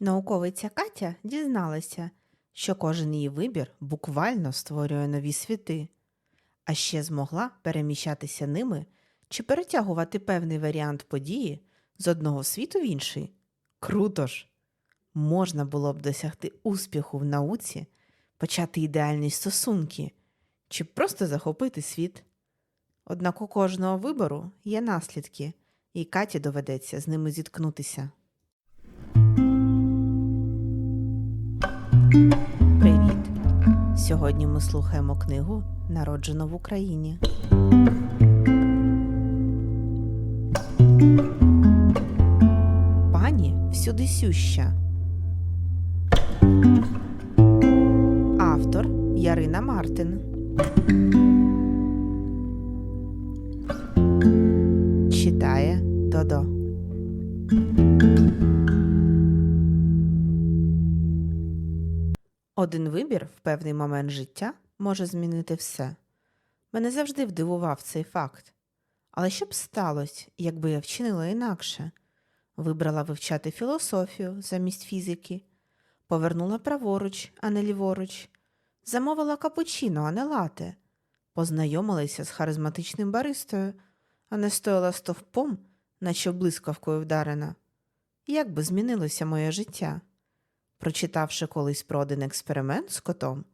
Науковиця Катя дізналася, що кожен її вибір буквально створює нові світи, а ще змогла переміщатися ними чи перетягувати певний варіант події з одного світу в інший. Круто ж! Можна було б досягти успіху в науці, почати ідеальні стосунки чи просто захопити світ. Однак у кожного вибору є наслідки, і Каті доведеться з ними зіткнутися. Привіт! Сьогодні ми слухаємо книгу Народжено в Україні. Пані всюди сюща. Автор Ярина Мартин. Один вибір в певний момент життя може змінити все. Мене завжди вдивував цей факт. Але що б сталося, якби я вчинила інакше? Вибрала вивчати філософію замість фізики, повернула праворуч, а не ліворуч, замовила капучино, а не лате, познайомилася з харизматичним баристою, а не стояла стовпом, наче блискавкою вдарена. Як би змінилося моє життя? Прочитавши колись про один експеримент з котом,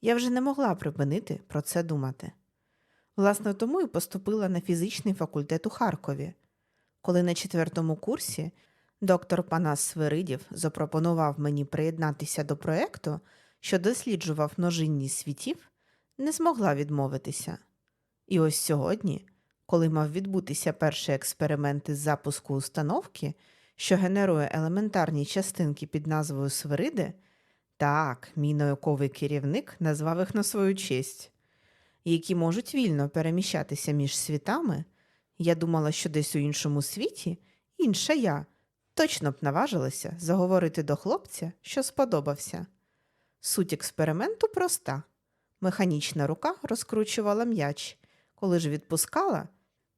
я вже не могла припинити про це думати. Власне, тому і поступила на фізичний факультет у Харкові. Коли на четвертому курсі доктор Панас Свиридів запропонував мені приєднатися до проєкту, що досліджував множинність світів, не змогла відмовитися. І ось сьогодні, коли мав відбутися перший експеримент із запуску установки, що генерує елементарні частинки під назвою Свириди, так, мій науковий керівник назвав їх на свою честь, які можуть вільно переміщатися між світами, я думала, що десь у іншому світі інша я. Точно б наважилася заговорити до хлопця, що сподобався. Суть експерименту проста. Механічна рука розкручувала м'яч, коли ж відпускала,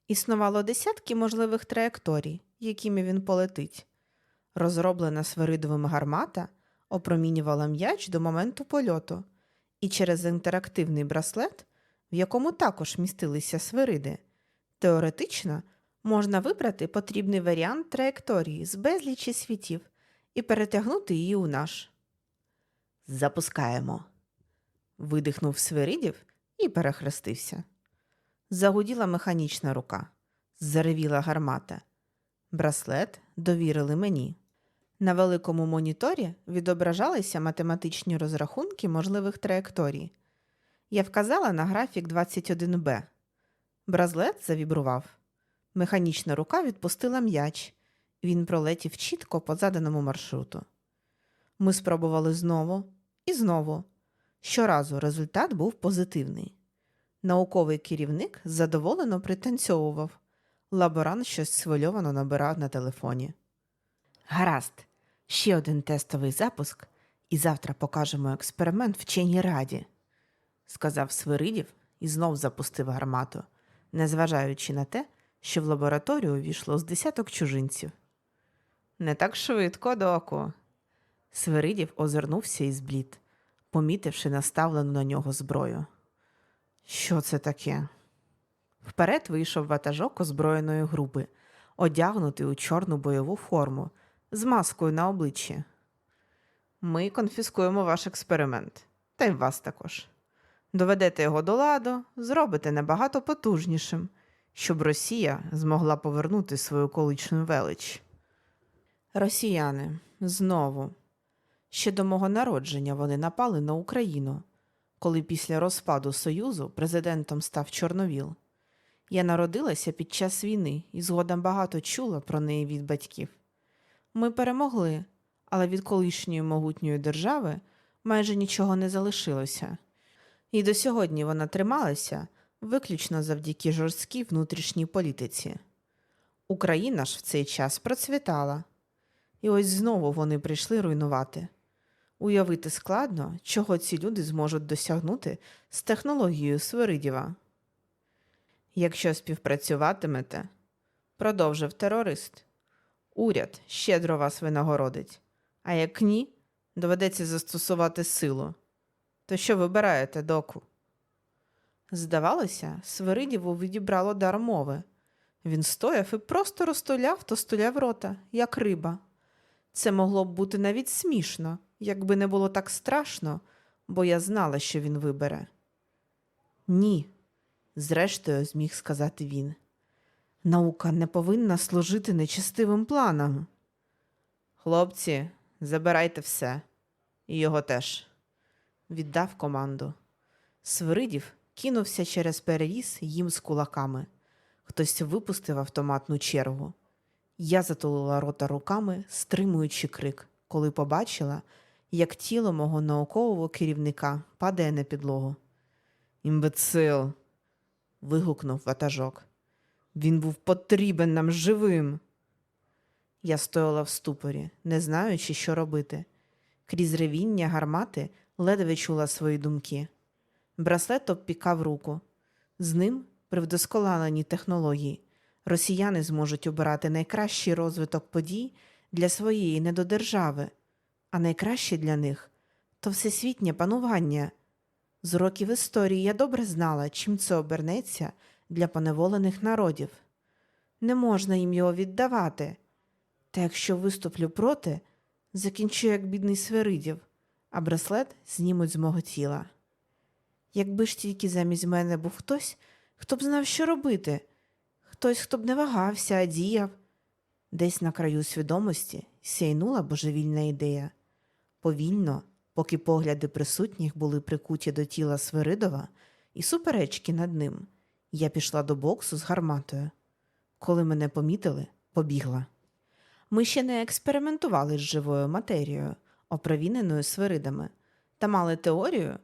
існувало десятки можливих траєкторій, якими він полетить. Розроблена свиридовим гармата опромінювала м'яч до моменту польоту, і через інтерактивний браслет, в якому також містилися свириди, теоретично можна вибрати потрібний варіант траєкторії з безлічі світів і перетягнути її у наш. Запускаємо. Видихнув Свиридів і перехрестився. Загуділа механічна рука, заревіла гармата. Браслет довірили мені. На великому моніторі відображалися математичні розрахунки можливих траєкторій. Я вказала на графік 21Б. Браслет завібрував. Механічна рука відпустила м'яч. Він пролетів чітко по заданому маршруту. Ми спробували знову і знову. Щоразу результат був позитивний. Науковий керівник задоволено пританцьовував. Лаборант щось свильовано набирав на телефоні. Гаразд, ще один тестовий запуск, і завтра покажемо експеримент вченій раді, сказав Свиридів і знов запустив гармату, незважаючи на те, що в лабораторію увійшло з десяток чужинців. Не так швидко, доку. Свиридів озирнувся і зблід, помітивши наставлену на нього зброю. Що це таке? Вперед вийшов ватажок озброєної групи, одягнутий у чорну бойову форму, з маскою на обличчі. Ми конфіскуємо ваш експеримент, та й вас також. Доведете його до ладу, зробите набагато потужнішим, щоб Росія змогла повернути свою колишню велич. Росіяни знову. Ще до мого народження вони напали на Україну, коли після розпаду Союзу президентом став Чорновіл. Я народилася під час війни і згодом багато чула про неї від батьків. Ми перемогли, але від колишньої могутньої держави майже нічого не залишилося. І до сьогодні вона трималася виключно завдяки жорсткій внутрішній політиці. Україна ж в цей час процвітала. І ось знову вони прийшли руйнувати. Уявити складно, чого ці люди зможуть досягнути з технологією Свиридєва. Якщо співпрацюватимете, продовжив терорист, уряд щедро вас винагородить, А як ні, доведеться застосувати силу. То що вибираєте, доку? Здавалося, Свиридіву відібрало дар мови. Він стояв і просто розтуляв то стуляв рота, як риба. Це могло б бути навіть смішно, якби не було так страшно, бо я знала, що він вибере. Ні, зрештою, зміг сказати він. Наука не повинна служити нечестивим планам. Хлопці, забирайте все, і його теж, віддав команду. Свиридів кинувся через переріз їм з кулаками. Хтось випустив автоматну чергу. Я затулила рота руками, стримуючи крик, коли побачила, як тіло мого наукового керівника падає на підлогу. Імбецил. Вигукнув ватажок. Він був потрібен нам живим. Я стояла в ступорі, не знаючи, що робити. Крізь ревіння гармати ледве чула свої думки. Браслет обпікав руку. З ним, при вдосконаленні технологій, росіяни зможуть обирати найкращий розвиток подій для своєї недодержави, а найкраще для них то всесвітнє панування. З років історії я добре знала, чим це обернеться для поневолених народів. Не можна їм його віддавати. Та якщо виступлю проти, закінчу як бідний Свиридів, а браслет знімуть з мого тіла. Якби ж тільки замість мене був хтось, хто б знав, що робити, хтось, хто б не вагався, а діяв. Десь на краю свідомості сяйнула божевільна ідея. Повільно, поки погляди присутніх були прикуті до тіла Свиридова і суперечки над ним, я пішла до боксу з гарматою. Коли мене помітили, побігла. Ми ще не експериментували з живою матерією, опровіненою свиридами, та мали теорію,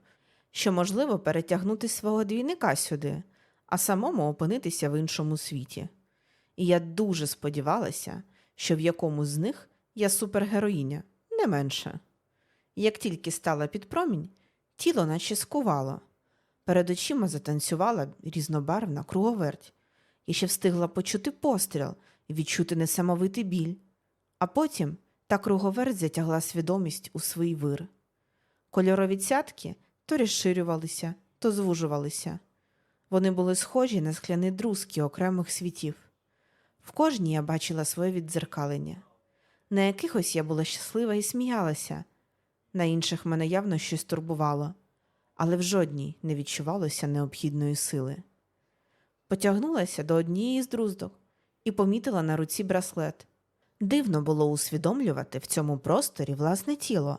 що можливо перетягнути свого двійника сюди, а самому опинитися в іншому світі. І я дуже сподівалася, що в якомусь з них я супергероїня, не менше. Як тільки стала під промінь, тіло наче скувало. Перед очима затанцювала різнобарвна круговерть. Я ще встигла почути постріл і відчути несамовитий біль. А потім та круговерть затягла свідомість у свій вир. Кольорові цятки то розширювалися, то звужувалися. Вони були схожі на скляні друзки окремих світів. В кожній я бачила своє віддзеркалення. На якихось я була щаслива і сміялася, на інших мене явно щось турбувало, але в жодній не відчувалося необхідної сили. Потягнулася до однієї з друздок і помітила на руці браслет. Дивно було усвідомлювати в цьому просторі власне тіло,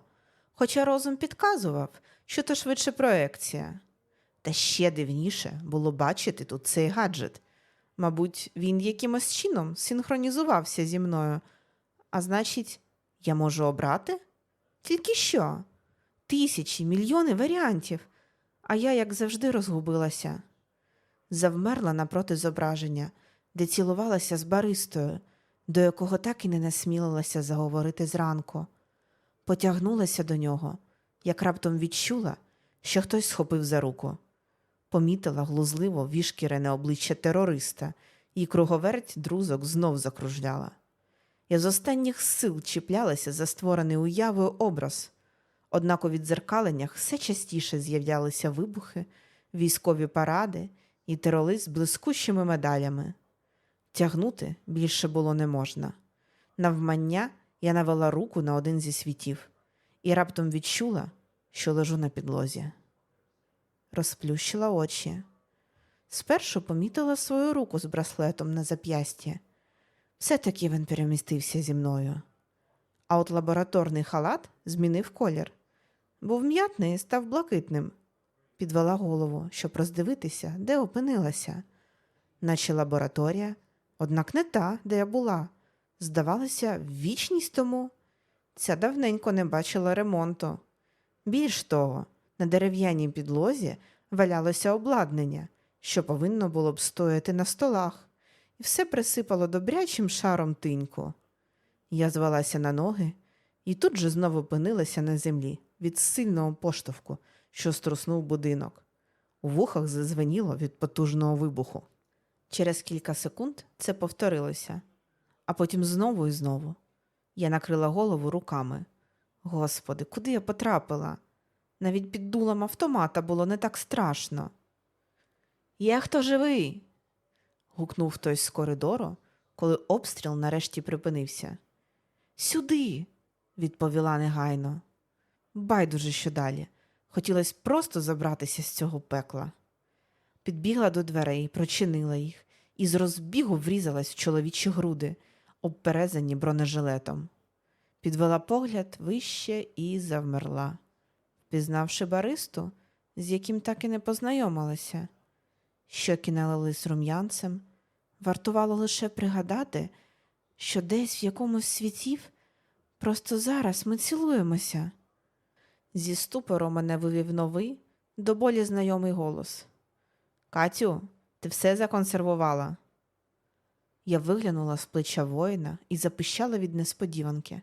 хоча розум підказував, що то швидше проекція. Та ще дивніше було бачити тут цей гаджет. Мабуть, він якимось чином синхронізувався зі мною. А значить, я можу обрати? Тільки що? Тисячі, мільйони варіантів. А я, як завжди, розгубилася. Завмерла напроти зображення, де цілувалася з баристою, до якого так і не насмілилася заговорити зранку. Потягнулася до нього, як раптом відчула, що хтось схопив за руку. Помітила глузливо вішкірене обличчя терориста, і круговерть друзок знов закружляла. Я з останніх сил чіплялася за створений уявою образ, однак у відзеркаленнях все частіше з'являлися вибухи, військові паради і терорист з блискущими медалями. Тягнути більше було не можна. Навмання я навела руку на один зі світів і раптом відчула, що лежу на підлозі. Розплющила очі. Спершу помітила свою руку з браслетом на зап'ясті. Все-таки він перемістився зі мною. А от лабораторний халат змінив колір. Був м'ятний і став блакитним. Підвела голову, щоб роздивитися, де опинилася. Наче лабораторія, однак не та, де я була. Здавалося, вічність тому. Ця давненько не бачила ремонту. Більш того, на дерев'яній підлозі валялося обладнання, що повинно було б стояти на столах, і все присипало добрячим шаром тиньку. Я звелася на ноги і тут же знову опинилася на землі від сильного поштовху, що струснув будинок. У вухах зазвеніло від потужного вибуху. Через кілька секунд це повторилося, а потім знову і знову. Я накрила голову руками. Господи, куди я потрапила? Навіть під дулом автомата було не так страшно. Є хто живий? Гукнув хтось з коридору, коли обстріл нарешті припинився. Сюди, відповіла негайно. Байдуже, що далі. Хотілося просто забратися з цього пекла. Підбігла до дверей, прочинила їх і з розбігу врізалась в чоловічі груди, обперезані бронежилетом. Підвела погляд вище і завмерла, впізнавши баристу, з яким так і не познайомилася. Щоки налились рум'янцем, вартувало лише пригадати, що десь в якомусь світів просто зараз ми цілуємося. Зі ступору мене вивів новий, до болі знайомий голос. Катю, ти все законсервувала. Я виглянула з плеча воїна і запищала від несподіванки.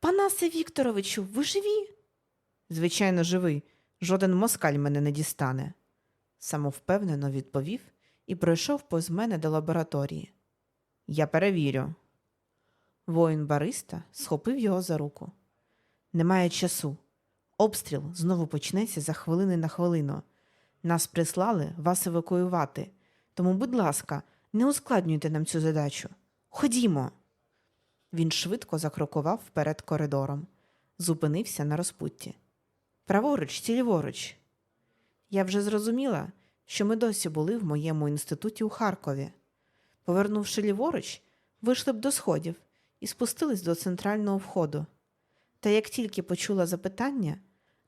Панасе Вікторовичу, ви живі? Звичайно, живий. Жоден москаль мене не дістане, самовпевнено відповів і пройшов повз мене до лабораторії. Я перевірю. Воїн бариста схопив його за руку. Немає часу. Обстріл знову почнеться за хвилини на хвилину. Нас прислали вас евакуювати. Тому, будь ласка, не ускладнюйте нам цю задачу. Ходімо. Він швидко закрокував вперед коридором, зупинився на розпутті. Праворуч, чи ліворуч. Я вже зрозуміла, що ми досі були в моєму інституті у Харкові. Повернувши ліворуч, вийшли б до сходів і спустились до центрального входу. Та як тільки почула запитання,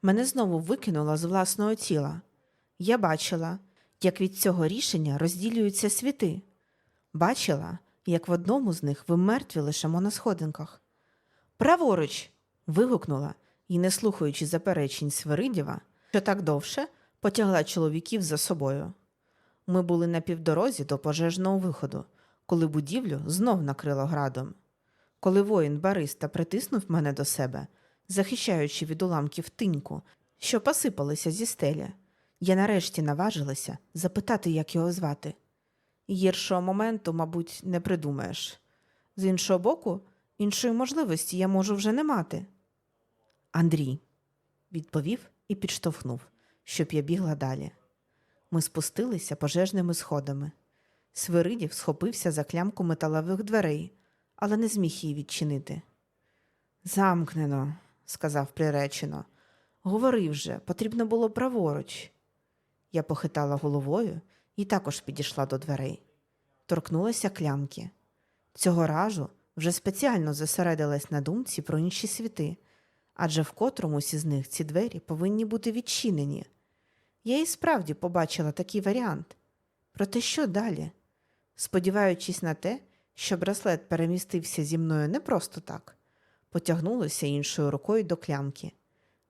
мене знову викинуло з власного тіла. Я бачила, як від цього рішення розділюються світи. Бачила, як в одному з них ви мертві лишимо на сходинках. Праворуч. вигукнула і, не слухаючи заперечень Свиридєва, що так довше потягла чоловіків за собою. Ми були на півдорозі до пожежного виходу, коли будівлю знов накрило градом. Коли воїн бариста притиснув мене до себе, захищаючи від уламків тиньку, що посипалися зі стеля, я нарешті наважилася запитати, як його звати. Гіршого моменту, мабуть, не придумаєш. З іншого боку, іншої можливості я можу вже не мати. Андрій, відповів і підштовхнув, щоб я бігла далі. Ми спустилися пожежними сходами. Свиридів схопився за клямку металевих дверей, але не зміг її відчинити. Замкнено, сказав приречено. Говорив же, потрібно було праворуч. Я похитала головою і також підійшла до дверей. Торкнулася клямки. Цього разу вже спеціально зосередилась на думці про інші світи, адже в котромусь із них ці двері повинні бути відчинені. Я і справді побачила такий варіант. Проте що далі? Сподіваючись на те, що браслет перемістився зі мною не просто так, потягнулася іншою рукою до клямки.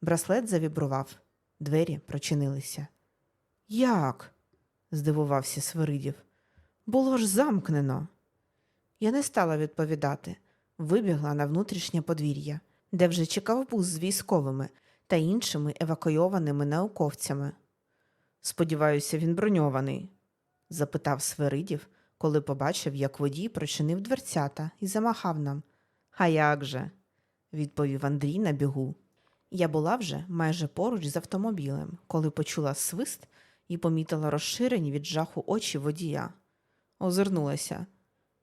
Браслет завібрував, двері прочинилися. Як? здивувався Свиридів. Було ж замкнено. Я не стала відповідати, вибігла на внутрішнє подвір'я, де вже чекав бус з військовими та іншими евакуйованими науковцями. Сподіваюся, він броньований? запитав Свиридів, коли побачив, як водій прочинив дверцята і замахав нам. А як же? відповів Андрій на бігу. Я була вже майже поруч з автомобілем, коли почула свист і помітила розширені від жаху очі водія. Озирнулася,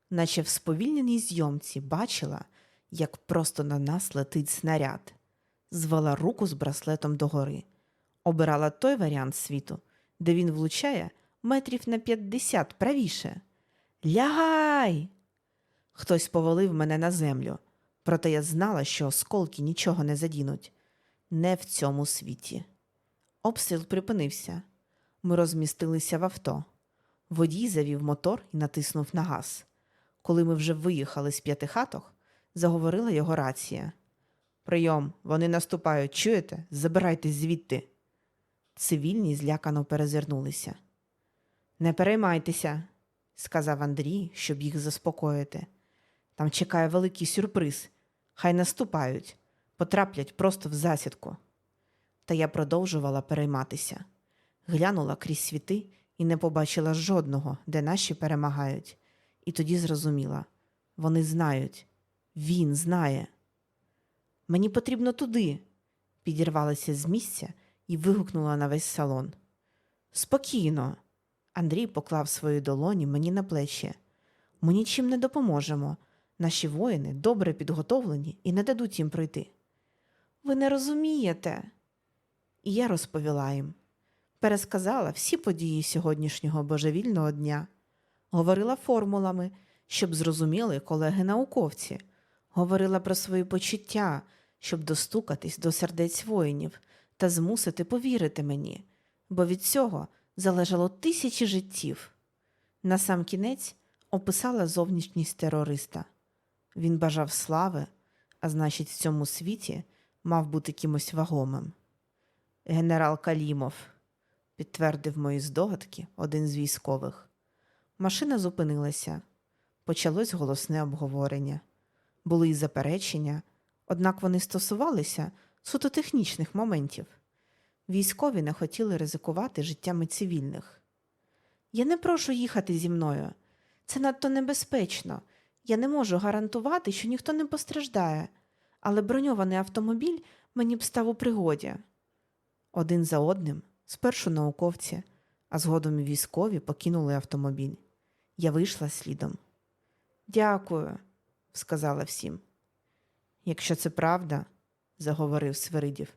наче в сповільненій зйомці бачила, як просто на нас летить снаряд. Звела руку з браслетом догори. Обирала той варіант світу, де він влучає метрів на 50 правіше. Лягай! Хтось повалив мене на землю, проте я знала, що осколки нічого не задінуть. Не в цьому світі. Обстріл припинився. Ми розмістилися в авто. Водій завів мотор і натиснув на газ. Коли ми вже виїхали з п'ятихаток, заговорила його рація. Прийом, вони наступають, чуєте? Забирайтесь звідти. Цивільні злякано перезирнулися. Не переймайтеся, сказав Андрій, щоб їх заспокоїти. Там чекає великий сюрприз. Хай наступають, потраплять просто в засідку. Та я продовжувала перейматися. Глянула крізь світи і не побачила жодного, де наші перемагають. І тоді зрозуміла вони знають, він знає. Мені потрібно туди. Підірвалася з місця і вигукнула на весь салон. Спокійно. Андрій поклав свої долоні мені на плечі. Ми нічим не допоможемо. Наші воїни добре підготовлені і не дадуть їм пройти. Ви не розумієте. І я розповіла їм. Пересказала всі події сьогоднішнього божевільного дня, говорила формулами, щоб зрозуміли колеги-науковці, говорила про свої почуття, щоб достукатись до сердець воїнів та змусити повірити мені, бо від цього залежало тисячі життів. На сам кінець описала зовнішність терориста. Він бажав слави, а значить, в цьому світі мав бути кимось вагомим. Генерал Калімов, підтвердив мої здогадки один з військових. Машина зупинилася. Почалось голосне обговорення. Були й заперечення, однак вони стосувалися суто технічних моментів. Військові не хотіли ризикувати життями цивільних. Я не прошу їхати зі мною. Це надто небезпечно. Я не можу гарантувати, що ніхто не постраждає, але броньований автомобіль мені б став у пригоді. Один за одним, спершу науковці, а згодом і військові покинули автомобіль. Я вийшла слідом. Дякую, сказала всім. Якщо це правда, заговорив Свиридів.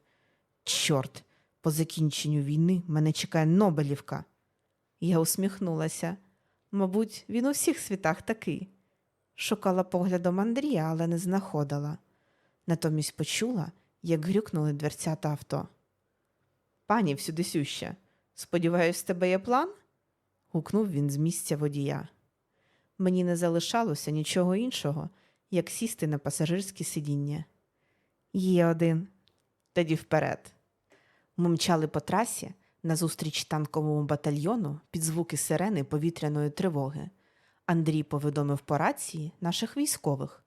Чорт, по закінченню війни мене чекає Нобелівка. Я усміхнулася. Мабуть, він у всіх світах такий. Шукала поглядом Андрія, але не знаходила. Натомість почула, як грюкнули дверцята авто. Пані всюдисюща, сподіваюсь, тебе є план? гукнув він з місця водія. Мені не залишалося нічого іншого, як сісти на пасажирське сидіння. Є один. Тоді вперед. Ми мчали по трасі назустріч танковому батальйону під звуки сирени повітряної тривоги. Андрій повідомив по рації наших військових.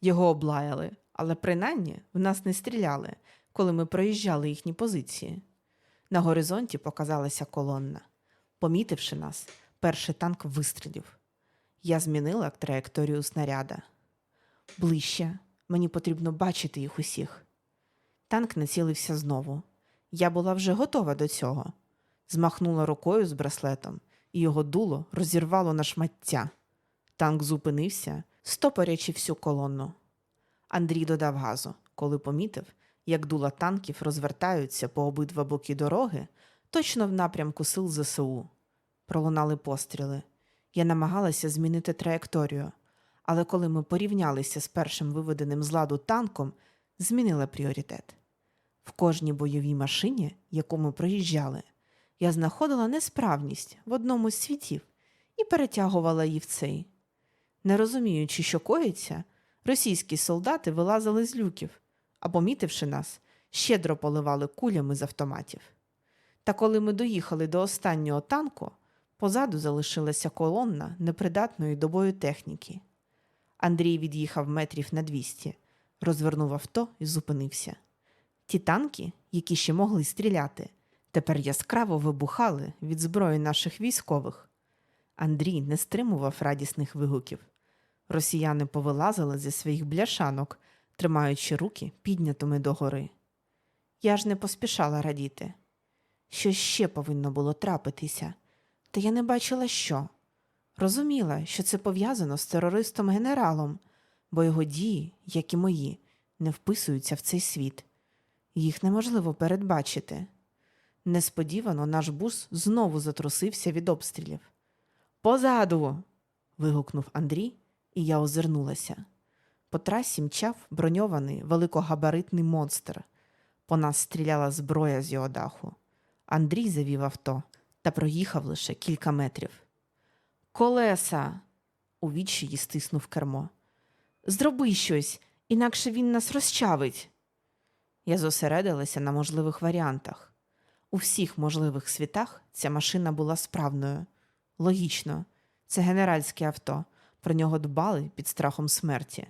Його облаяли, але принаймні в нас не стріляли, коли ми проїжджали їхні позиції. На горизонті показалася колонна. Помітивши нас, перший танк вистрілив. Я змінила траєкторію снаряда. Ближче, мені потрібно бачити їх усіх. Танк націлився знову. Я була вже готова до цього. Змахнула рукою з браслетом, і його дуло розірвало на шмаття. Танк зупинився, стопорячи всю колонну. Андрій додав газу, коли помітив, як дула танків розвертаються по обидва боки дороги, точно в напрямку сил ЗСУ. Пролунали постріли. Я намагалася змінити траєкторію, але коли ми порівнялися з першим виведеним з ладу танком, змінила пріоритет. В кожній бойовій машині, яку ми проїжджали, я знаходила несправність в одному з світів і перетягувала її в цей. Не розуміючи, що коїться, російські солдати вилазили з люків, а, помітивши нас, щедро поливали кулями з автоматів. Та коли ми доїхали до останнього танку, позаду залишилася колонна непридатної до бою техніки. Андрій від'їхав метрів на 200, розвернув авто і зупинився. Ті танки, які ще могли стріляти, тепер яскраво вибухали від зброї наших військових. Андрій не стримував радісних вигуків. Росіяни повилазили зі своїх бляшанок, тримаючи руки піднятими догори. Я ж не поспішала радіти. Що ще повинно було трапитися, та я не бачила що. Розуміла, що це пов'язано з терористом-генералом, бо його дії, як і мої, не вписуються в цей світ. Їх неможливо передбачити. Несподівано наш бус знову затрусився від обстрілів. Позаду. вигукнув Андрій, і я озирнулася. По трасі мчав броньований великогабаритний монстр. По нас стріляла зброя з його даху. Андрій завів авто та проїхав лише кілька метрів. Колеса. у відчаї стиснув кермо. Зроби щось, інакше він нас розчавить. Я зосередилася на можливих варіантах. У всіх можливих світах ця машина була справною. Логічно, це генеральське авто, про нього дбали під страхом смерті.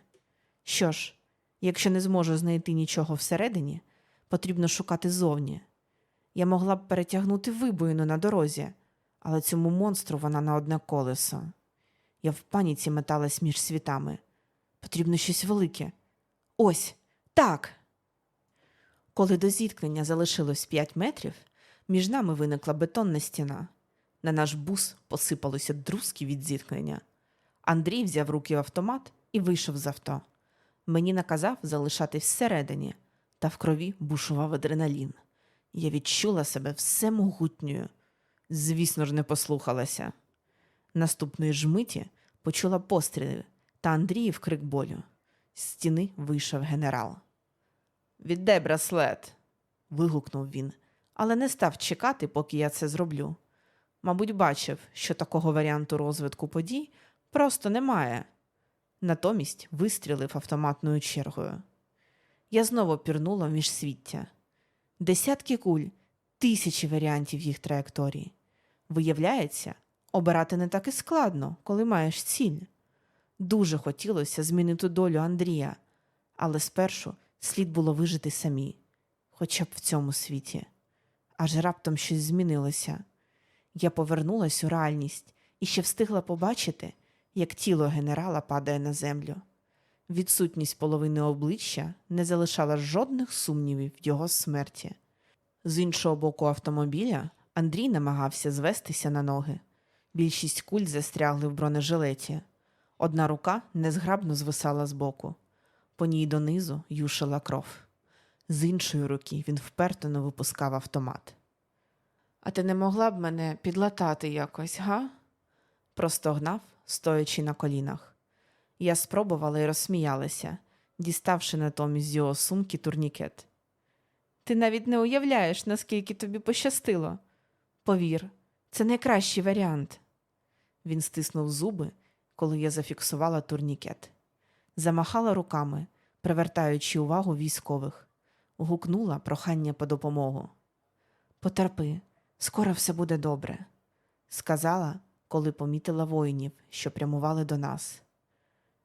Що ж, якщо не зможу знайти нічого всередині, потрібно шукати зовні. Я могла б перетягнути вибоїну на дорозі, але цьому монстру вона на одне колесо. Я в паніці металась між світами. Потрібно щось велике. Ось, так. Коли до зіткнення залишилось 5 метрів, між нами виникла бетонна стіна. На наш бус посипалося друзки від зіткнення. Андрій взяв руки в автомат і вийшов з авто. Мені наказав залишатись всередині, та в крові бушував адреналін. Я відчула себе всемогутньою. Звісно ж, не послухалася. Наступної ж миті почула постріли та Андріїв крик болю. З стіни вийшов генерал. Віддай браслет. вигукнув він, але не став чекати, поки я це зроблю. Мабуть, бачив, що такого варіанту розвитку подій просто немає. Натомість вистрілив автоматною чергою. Я знову пірнула в міжсвіття. Десятки куль, тисячі варіантів їх траєкторії. Виявляється, обирати не так і складно, коли маєш ціль. Дуже хотілося змінити долю Андрія, але спершу слід було вижити самі, хоча б в цьому світі. Аж раптом щось змінилося. Я повернулась у реальність і ще встигла побачити, як тіло генерала падає на землю. Відсутність половини обличчя не залишала жодних сумнівів в його смерті. З іншого боку автомобіля Андрій намагався звестися на ноги. Більшість куль застрягли в бронежилеті. Одна рука незграбно звисала збоку. По ній донизу юшила кров. З іншої руки він впертано випускав автомат. А ти не могла б мене підлатати якось, га? простогнав, стоячи на колінах. Я спробувала і розсміялася, діставши натомість його сумки турнікет. Ти навіть не уявляєш, наскільки тобі пощастило. Повір, це найкращий варіант. Він стиснув зуби, коли я зафіксувала турнікет. Замахала руками, привертаючи увагу військових, гукнула прохання по допомогу. Потерпи, скоро все буде добре, сказала, коли помітила воїнів, що прямували до нас.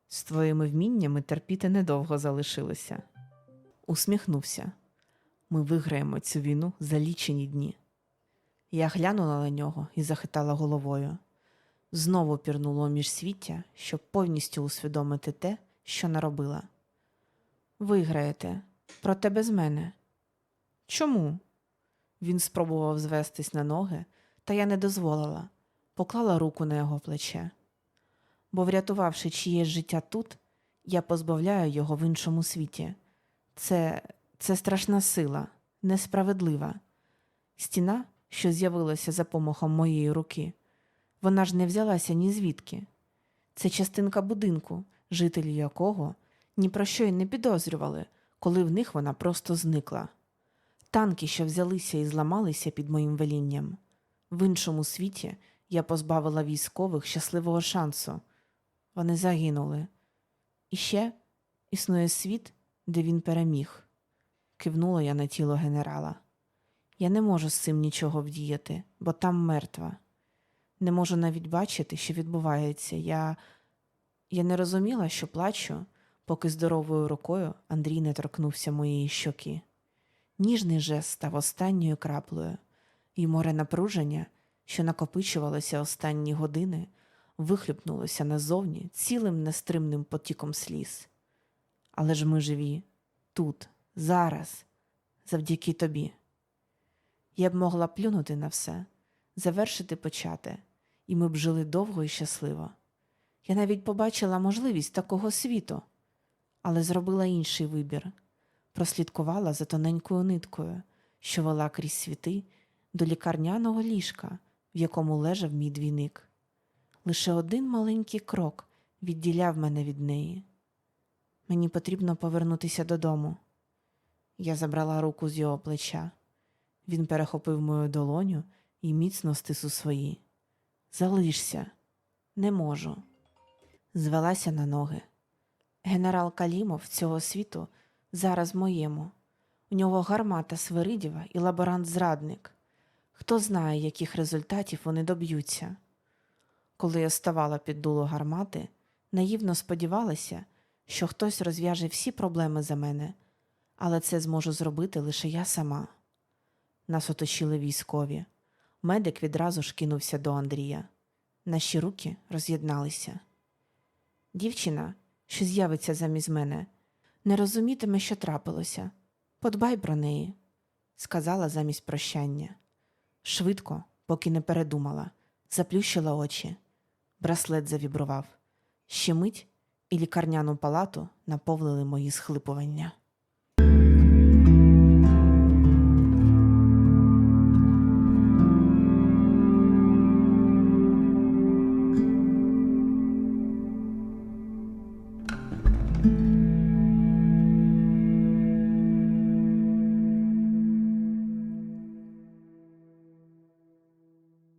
З твоїми вміннями терпіти недовго залишилося. Усміхнувся. Ми виграємо цю війну за лічені дні. Я глянула на нього і захитала головою. Знову пірнуло у міжсвіття, щоб повністю усвідомити те, що наробила. Виграєте, проте без мене. Чому? Він спробував звестись на ноги, та я не дозволила, поклала руку на його плече. Бо, врятувавши чиєсь життя тут, я позбавляю його в іншому світі. Це, це страшна сила, несправедлива. Стіна, що з'явилася за помахом моєї руки, вона ж не взялася ні звідки. Це частинка будинку, жителі якого ні про що й не підозрювали, коли в них вона просто зникла. Танки, що взялися і зламалися під моїм велінням. В іншому світі я позбавила військових щасливого шансу. Вони загинули. І ще існує світ, де він переміг. Кивнула я на тіло генерала. Я не можу з цим нічого вдіяти, бо там мертва. Не можу навіть бачити, що відбувається. Я, я не розуміла, що плачу, поки здоровою рукою Андрій не торкнувся моєї щоки. Ніжний жест став останньою краплею, і море напруження, що накопичувалося останні години, вихлюпнулося назовні цілим нестримним потіком сліз. Але ж ми живі, тут, зараз, завдяки тобі. Я б могла плюнути на все, завершити почати, і ми б жили довго і щасливо. Я навіть побачила можливість такого світу, але зробила інший вибір прослідкувала за тоненькою ниткою, що вела крізь світи до лікарняного ліжка, в якому лежав мій двійник. Лише один маленький крок відділяв мене від неї. Мені потрібно повернутися додому. Я забрала руку з його плеча. Він перехопив мою долоню і міцно стис у свої. Залишся, не можу. Звелася на ноги. Генерал Калімов цього світу зараз моєму. У нього гармата Свиридєва і лаборант-зрадник. Хто знає, яких результатів вони доб'ються. Коли я ставала під дуло гармати, наївно сподівалася, що хтось розв'яже всі проблеми за мене, але це зможу зробити лише я сама. Нас оточили військові. Медик відразу ж кинувся до Андрія. Наші руки роз'єдналися. Дівчина, що з'явиться замість мене, не розумітиме, що трапилося. Подбай про неї, сказала замість прощання. Швидко, поки не передумала, заплющила очі. Браслет завібрував. Ще мить і лікарняну палату наповнили мої схлипування.